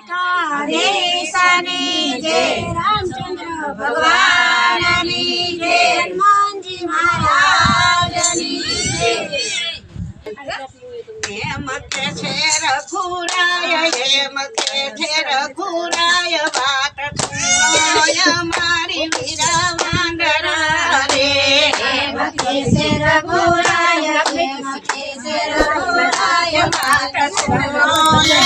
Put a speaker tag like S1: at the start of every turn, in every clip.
S1: દ્વારકાધીશની જય રામચંદ્ર ભગવાનની જય હનુમાનજી મહારાજની જય
S2: એમ કે છે રઘુરાય એમ કે છે રઘુરાય, વાત સુનોય મારી વીરા વાંદરા રે
S1: એમ કે છે રઘુરાય એમ કે છે રઘુરાય,
S2: વાત સુનોય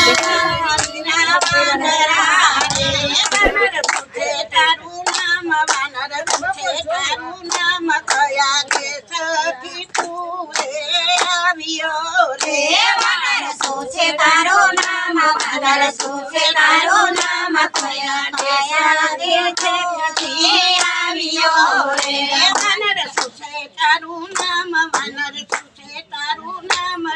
S2: તારું નામ વાનર
S1: છે તારું નામ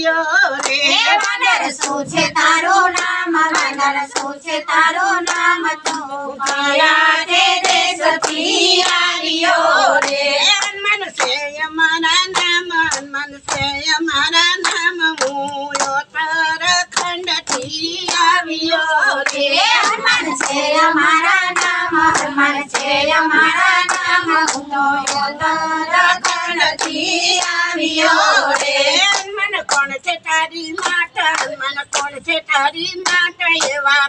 S1: આવ્યો રે. હે વાનર શું છે તારું નામ? વાનર શું છે તારું નામ? તો કયા તે દેશથી આવ્યો રે.
S2: હનુમાન છે અમારા નામ હનુમાન છે અમારા નામ. હું ઉત્તરાખંડથી આવ્યો
S1: હે
S2: રે
S1: હનુમાન છે અમારા નામ હનુમાન છે અમારા નામ. હું તો ઉત્તરાખંડથી આવ્યો રે.
S2: કોણ છે તારી માતા? હનુમાન કોણ છે તારી માતા? એવા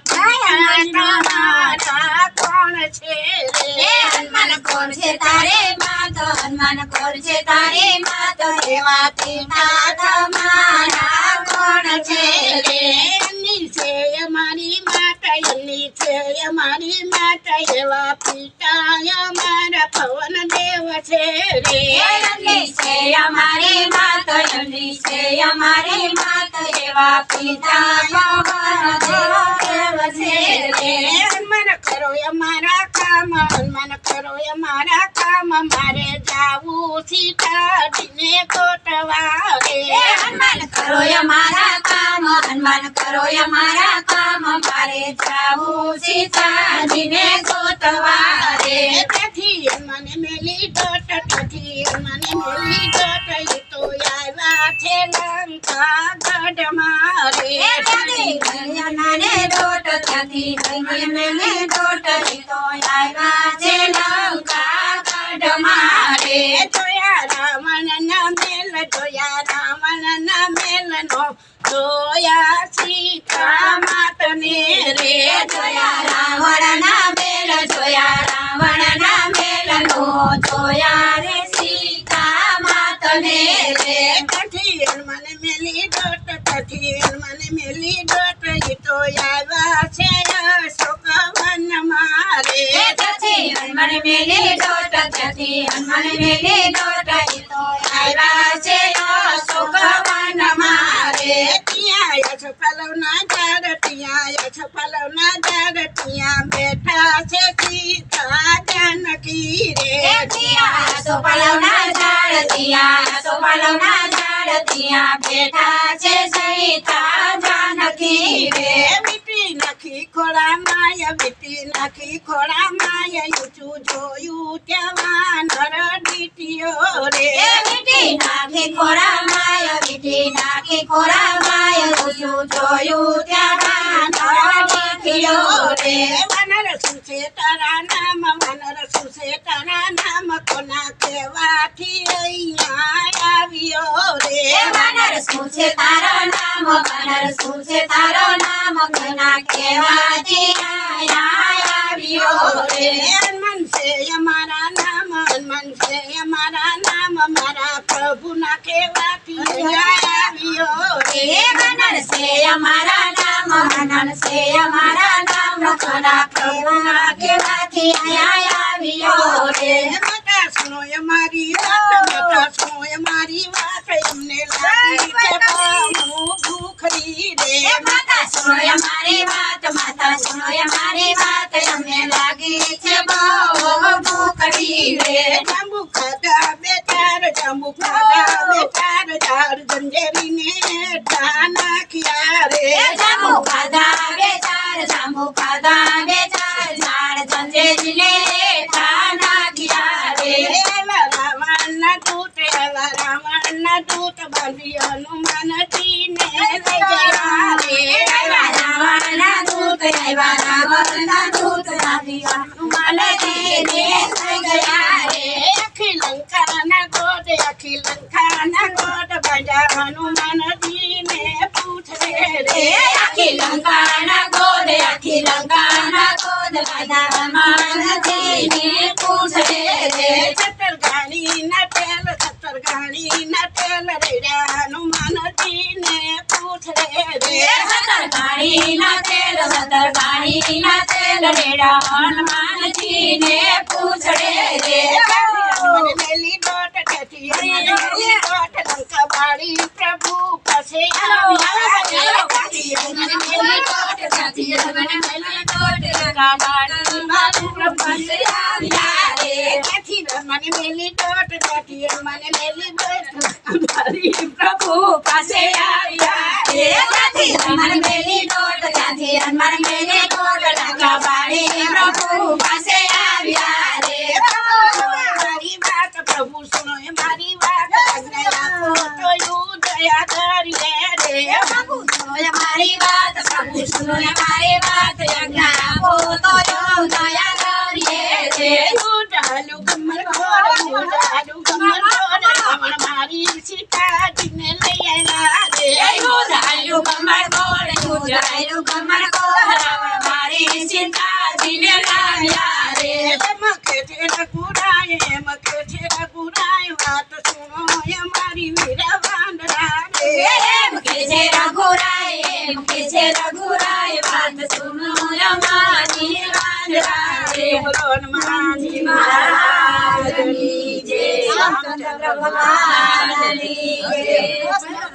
S2: તમારા કોણ છે રે?
S1: હનુમાન કોણ છે તારે માતા? હનુમાન કોણ છે તારે માતા? એવા પિતા મારા કોણ છે
S2: એમની છે અમારી માતા એમની છે અમારી માતા. એવા પિતા અમારા પવન દેવ છે રે.
S1: એમની છે અમારી માત છે અમારી માત એવા પિતા ભગવાન દેવ છે રે
S2: હનુમાન કરો અમારા કામ હનુમાન કરો અમારા કામ મારે જાવું સીતાજીને ગોતવા રે
S1: હનુમાન કરો અમારા કામ હનુમાન કરો અમારા કામ મારે જાવું સીતાજીને કોટવા રે
S2: મને મેલી દોટ તેથી મને મેલી આવ્યા છે લંકા ગઢ મારે
S1: દોટ લઈને મેલે દોટ તો આવ્યા છે લંકા ગઢ મારે.
S2: જોયા રાવણ ના મેલ જોયા રાવણ ના મેલ નો જોયા સીતા માતને રે.
S1: જોયા
S2: કઠી મને મેલી દોટ કઠી મને મેલી દોટ ઈ તો આવ્યા છે અશોક વન મારે.
S1: એ ત્યાંથી હનુમાન મેલી દોટ ત્યાંથી હનુમાન મેલી દોટ ઈ તો આવ્યા છે અશોક વન મારે
S2: ત્યાં યશ પલવના ઝાડ ત્યાં યશ પલવના ઝાડ ત્યાં બેઠા છે સીતા જાનકી રે
S1: એ ત્યાં સોપાલવના ઝાડ ત્યાં સોપાલવના ઝાડ. ત્યાં બેઠા છે સીતા જાનકી રે.
S2: મીટી નાખી ખોળા માય મીટી નાખી ખોળા માય ઊંચું જોયું ત્યાં વાનર ડીટીઓ રે.
S1: મીટી નાખી ખોરા માય મીટી નાખી ખોરા માય ઊંચું જોયું ત્યાં વાનર દેખ્યો રે.
S2: વાનર શું છે તારા નામ? વાનર શું છે તારા નામ? કોના કહેવાથી અહીંયા આવ્યો રે?
S1: વાનર શું છે તારો નામ વાનર શું છે તારો નામ ઘણા કહેવાથી અહીંયા આવ્યો રે?
S2: છે અમારા નામ છે અમારા નામ મારા પ્રભુના કહેવાથી અહીંયા આવ્યો રે.
S1: વાનર છે અમારા નામ વાનર છે અમારા નામ ઘણા પ્રભુના કહેવાથી અહીંયા આવ્યો રે?
S2: માતા સુનો અમારી વાત માતા સુનો અમારી વાત એમને લાગી છે બહુ ભૂખરી રે
S1: એ માતા સુનો અમારી વાત માતા સુનો અમારી વાત તમને લાગી છે બહુ ભૂખડી રે
S2: જાંબુ ખાધા બે ચાર જાંબુ ખાધા બે ચાર ચાર જંજેરીને ઠા નાખ્યા દૂત બાંધી બાજા હનુમાનજીને પૂછે
S1: રે આખી લંકાના ગોદ આખી લંકાના
S2: સત્તર ગાડીના તેલ સત્તર ગાડીના તેલ રેડા હનુમાનજીને પૂછે રે
S1: સતર ગાડીના તેલ સતર ગાડીના તેલ રેડા હનુમાનજીને પૂછડે રે
S2: મને મેલી દોટ કહેતી મને મેલી દોટ લંકા બાળી પ્રભુ પાસે આવ્યા રે કહેતી મને મેલી દોટ કહેતી મને મેલી દોટ લંકા બાળી મારું પ્રભુ પાસે આવ્યા રે કહેતી મને મેલી દોટ કહેતી બાળી
S1: પ્રભુ પાસે આવ્યા. રે ત્યાંથી હનુમાન મેલી દોટ ત્યાંથી હનુમાન મેલી દોટ લંકા બાળી પ્રભુ પાસે આવ્યા. રે
S2: પ્રભુ એ મારી વાત,
S1: પ્રભુ સુનો સુનો મારી વાત યજ્ઞ આપો તો યો યુધાયું કમર કોળ યુધાયું કમર કોળ રાવણ મારી સીતાજીને લાવ્યા રે
S2: મકે છે રઘુરાય મકે છે રઘુરાય વાત સુનો એ મારી વીરા વાંદરા રે
S1: એમ કે છે રઘુરાય એમ કે છે રઘુરાય વાત સુનો અમારી વાંદરા રે
S2: હનુમાનજી
S1: મહારાજની જય રામચંદ્ર ભગવાનની જય મહારાજ કી જય